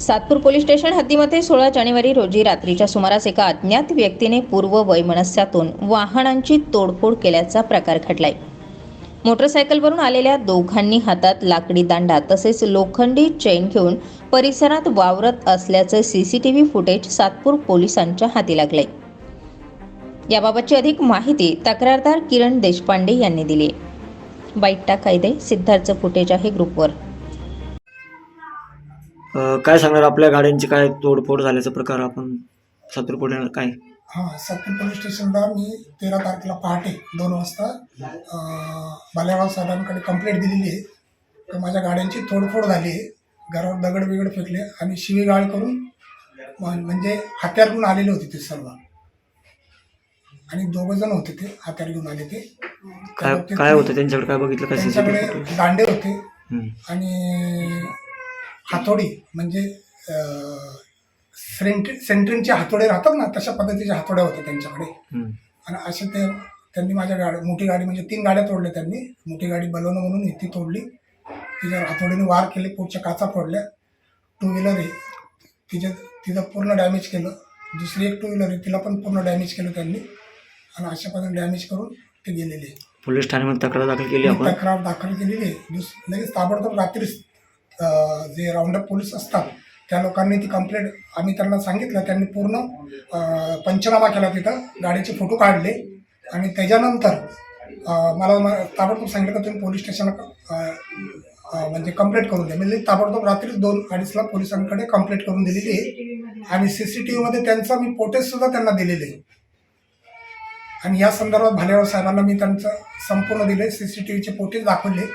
Satpur police station हद्दीमध्ये सोळा जानेवारी रोजी रात्रीच्या सुमारास एका अज्ञात व्यक्तीने पूर्व वैमनस्यातून वाहनांची तोडफोड केल्याचा प्रकार घडलाय. मोटरसायकलवरून आलेल्या दोघांनी हातात लाकडी दांडा तसेच लोखंडी चेन घेऊन परिसरात वावरत असल्याचं सीसीटीव्ही फुटेज सातपूर पोलिसांच्या हाती लागलंय. याबाबतची अधिक माहिती तक्रारदार किरण देशपांडे यांनी दिली बाईटा कायदे सिद्धार्थ फुटेज आहे ग्रुपवर. काय सांगणार आपल्या गाड्यांची काय तोडफोड झाल्याचा प्रकार आपण सातूर काय? हां सत्तर पोलीस स्टेशनला मी तेरा तारखेला पहाटे दोन वाजता बालेराव साहेबांकडे कंप्लेंट दिलेली आहे. तर माझ्या गाड्यांची तोडफोड झाली आहे. घरावर दगड बिगड फेकले आणि शिवीगाळ करून म्हण- म्हणजे हत्यार घेऊन आलेले होते ते सर्व. आणि दोघं जण होते ते हत्यार घेऊन आले ते. काय काय होतं? त्यांच्याकडे काय बघितलं? त्यांच्याकडे दांडे होते. आणि हातोडी म्हणजे सेंट्री सेंट्रिनचे हातोडे राहतात ना तशा पद्धतीच्या हातोड्या होत्या त्यांच्याकडे. आणि असे ते त्यांनी माझ्या गाडी मोठी गाडी म्हणजे तीन गाड्या तोडल्या त्यांनी. मोठी गाडी बलवणं म्हणून ती तोडली. तिच्यावर हातोडीने वार केले पुढच्या काचा फोडल्या. टू व्हीलर आहे तिच्या तिचं पूर्ण डॅमेज केलं. दुसरी एक टू व्हीलर आहे तिला पण पूर्ण डॅमेज केलं त्यांनी. आणि अशा पद्धतीने डॅमेज करून ते गेलेले. पोलीस ठाण्यामध्ये तक्रार दाखल केली तक्रार दाखल केलेली आहे. दुस लगेच ताबडतोब रात्री अं, जे राऊंडअप पोलीस असतात त्या लोकांनी ती कंप्लेंट आम्ही त्यांना सांगितलं त्यांनी पूर्ण पंचनामा केला तिथं गाडीचे फोटो काढले. आणि त्याच्यानंतर मला म- ताबडतोब सांगितलं का तुम्ही पोलीस स्टेशनला म्हणजे कंप्लेंट करून द्या. म्हणजे ताबडतोब रात्री दोन अडीचला पोलिसांकडे कंप्लेंट करून दिलेली आहे. आणि सी सी टी व्हीमध्ये त्यांचा मी फोटेजसुद्धा त्यांना दिलेले आहे. आणि या संदर्भात भालेराव साहेबांना मी त्यांचं संपूर्ण दिले सी सी टी व्हीचे फोटेज दाखवले.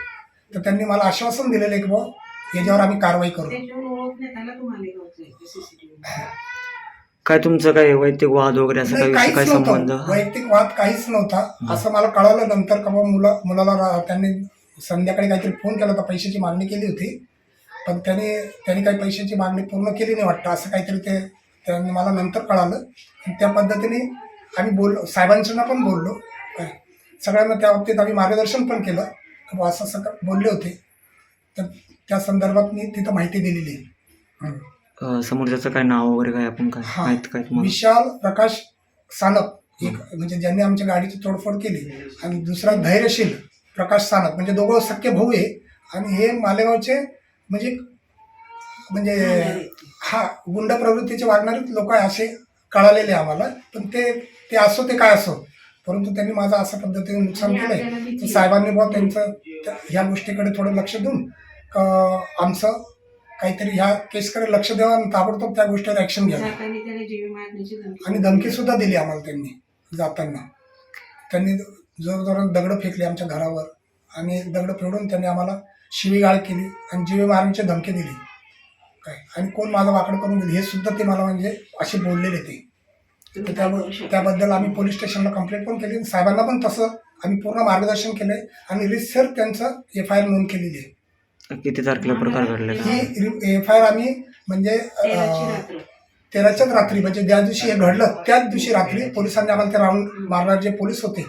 तर त्यांनी मला आश्वासन दिलेलं आहे की बुवा याच्यावर आम्ही कारवाई करू. त्याच्यावर ओळखण्यात आला तुम्हाला गावचं सीसीटीव्ही काय तुमचं काय वैयक्तिक वाद वगैरे असं नाही, काय काय काहीच संबंध? नव्हतं वैयक्तिक वाद काहीच नव्हता. असं मला कळालं नंतर का बुवा मुला मुलाला रा- त्यांनी संध्याकाळी काहीतरी फोन केला होता पैशाची मागणी केली होती. पण त्याने त्यांनी काही पैशाची मागणी पूर्ण केली नाही वाटतं असं काहीतरी ते त्यांनी मला नंतर कळालं. आणि त्या पद्धतीने आम्ही बोललो साहेबांच्यांना पण बोललो. काय सगळ्यांना त्या बाबतीत आम्ही मार्गदर्शन पण केलं. की असं असं बोलले होते. तर त्या संदर्भात मी तिथं माहिती दिलेली आहे. अ, समोरच्याचं काय नाव वगैरे काय आपण काय हा. माहीत काय तुम्हाला? विशाल प्रकाश सानप एक म्हणजे ज्यांनी आमच्या गाडीची तोडफोड केली. आणि दुसरा धैर्यशील प्रकाश सानप म्हणजे दोघं सख्खे भाऊ आहे. आणि हे मालेगावचे म्हणजे म्हणजे हा गुंड प्रवृत्तीचे वागणारे लोक आहे असे कळालेले आम्हाला. पण ते ते असो ते काय असो परंतु त्यांनी माझं अशा पद्धतीने नुकसान केलंय. तर साहेबांनी बुवा त्यांचं त्या- ह्या गोष्टीकडे थोडं लक्ष देऊन आमचं काहीतरी ह्या केसकडे लक्ष द्यावं आणि ताबडतोब त्या गोष्टीवर ॲक्शन घ्यावं. धमकी आणि धमकी सुद्धा दिली आम्हाला त्यांनी जाताना. त्यांनी जोरजोरात दगडं फेकली आमच्या घरावर आणि दगडं फेडून त्यांनी आम्हाला शिवीगाळ केली आणि जीवे मारण्याची धमकी दिली. काय? आणि कोण माझं वाकड करून दिली? हे सुद्धा ते मला म्हणजे असे बोललेले ते. त्याबद्दल आम्ही पोलीस स्टेशनला कंप्लेंट पण केली आणि साहेबांना पण तसं आम्ही पूर्ण मार्गदर्शन केलंय आणि रिसर त्यांचं एफ आय आर नोंद केलेली आहे. किती तारखेला प्रकार घडले ही एफ आय आर आम्ही म्हणजे तेराच्याच रात्री म्हणजे ज्या दिवशी हे घडलं त्याच दिवशी रात्री पोलिसांनी आम्हाला ते राऊंड मारणारे जे पोलीस होते.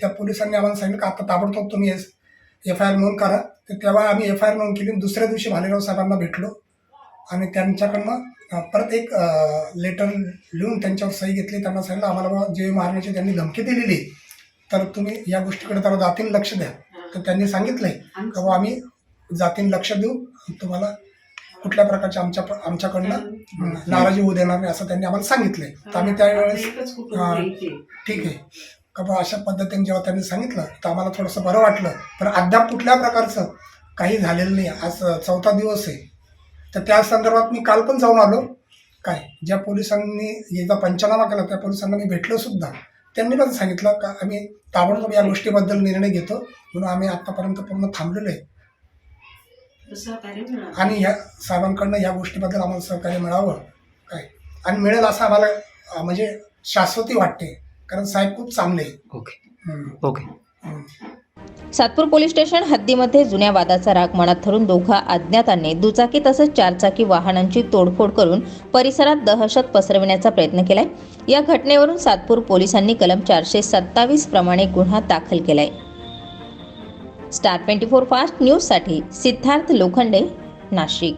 त्या पोलिसांनी आम्हाला सांगितलं की आता ताबडतोब तुम्ही एफ आय आर नोंद करा. तर तेव्हा आम्ही एफ आय आर नोंद केली दुसऱ्या दिवशी भालेराव साहेबांना भेटलो. आणि त्यांच्याकडनं परत एक लेटर लिहून त्यांच्यावर सही घेतली. त्यांना सांगितलं आम्हाला बाबा जे मारण्याची त्यांनी धमकी दिलेली तर तुम्ही या गोष्टीकडे जरा जातीने लक्ष द्या. तर त्यांनी सांगितलंय की बाबा आम्ही जातीने लक्ष देऊ. तुम्हाला कुठल्या प्रकारच्या आमच्या आमच्याकडनं नाराजी होऊ देणार नाही असं त्यांनी आम्हाला सांगितलंय. तर आम्ही त्यावेळेस ठीक आहे. का बा अशा पद्धतीने जेव्हा त्यांनी सांगितलं तर आम्हाला थोडंसं बरं वाटलं. पण अद्याप कुठल्या प्रकारचं काही झालेलं नाही. आज चौथा दिवस आहे. तर त्या संदर्भात मी काल पण जाऊन आलो. काय? ज्या पोलिसांनी याचा पंचनामा केला त्या पोलिसांना मी भेटलो सुद्धा. त्यांनी पण सांगितलं का आम्ही ताबडतोब या गोष्टीबद्दल निर्णय घेतो. म्हणून आम्ही आतापर्यंत पूर्ण थांबलेलो आहे. आणि ह्या साहेबांकडनं या गोष्टीबद्दल आम्हाला सहकार्य मिळावं. काय? आणि मिळेल असं आम्हाला म्हणजे शाश्वती वाटते. कारण साहेब खूप चांगले आहे. Okay. Okay. Satpur police station हद्दीमध्ये जुन्या वादाचा राग मनात धरून दोघा अज्ञातांनी दुचाकी तसंच चारचाकी वाहनांची तोडफोड करून परिसरात दहशत पसरविण्याचा प्रयत्न केलाय. या घटनेवरून सातपूर पोलिसांनी कलम चारशे सत्तावीस प्रमाणे गुन्हा दाखल केलाय. स्टार ट्वेंटी फोर फास्ट न्यूजसाठी सिद्धार्थ लोखंडे नाशिक.